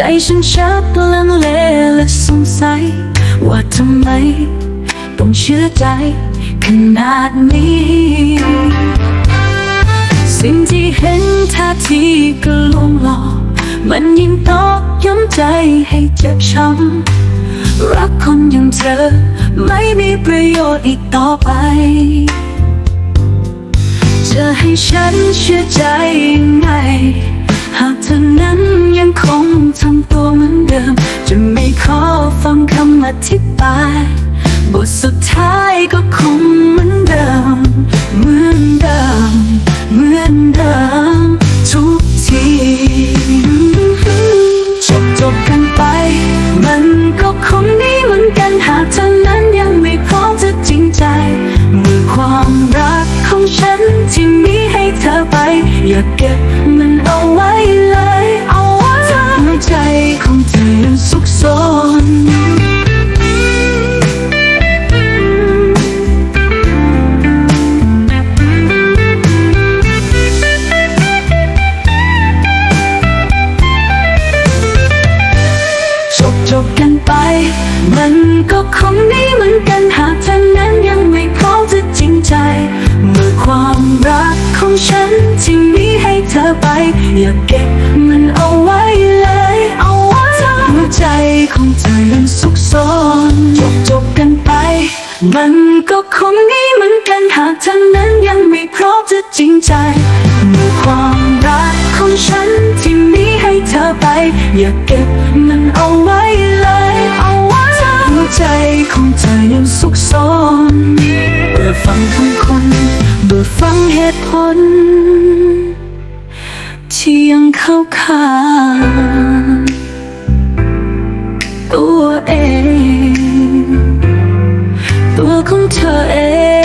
ใจฉันชักลังเลและสงสัย ว่าทำไม ต้องเชื่อใจ ขนาดนี้ สิ่งที่เห็นท่าทีก็ลวงหลอกมันยิ่งตอกย้ำใจให้เจ็บช้ำรักคนอย่างเธอ ไม่มีประโยชน์อีกต่อไปจะให้ฉันเชื่อใจยังไง หากเธอนั้น ดิม จะไม่ขอฟังคำอธิบาย บทสุดท้ายก็คงเหมือนเดิม เหมือนเดิม เหมือนเดิม ทุกทีจบจบกันไป มันก็คงดีเหมือนกันหากเธอนั้นยังไม่พร้อมจะจริงใจเมื่อความรักของฉันที่มีให้เธอไป อย่าเก็บมัน มันก็คงดีเหมือนกันหากเธอนั้นยังไม่พร้อมจะจริงใจ เมื่อความรักของฉันที่มีให้เธอไป อย่าเก็บมันเอาไว้เลย เอาไว้หัวใจของเธอนั้นสุขสนจบจบกันไป มันก็คงดีเหมือนกันหากเธอนั้นยังไม่พร้อมจะจริงใจ เมื่อความรักของฉันที่มีให้เธอไป อย่าเก็บมัน ยังสุขสนเบื่อฟังคำคนเบื่อฟังเหตุผลที่ยังเข้าข้างตัวเอง ตัวของเธอเอง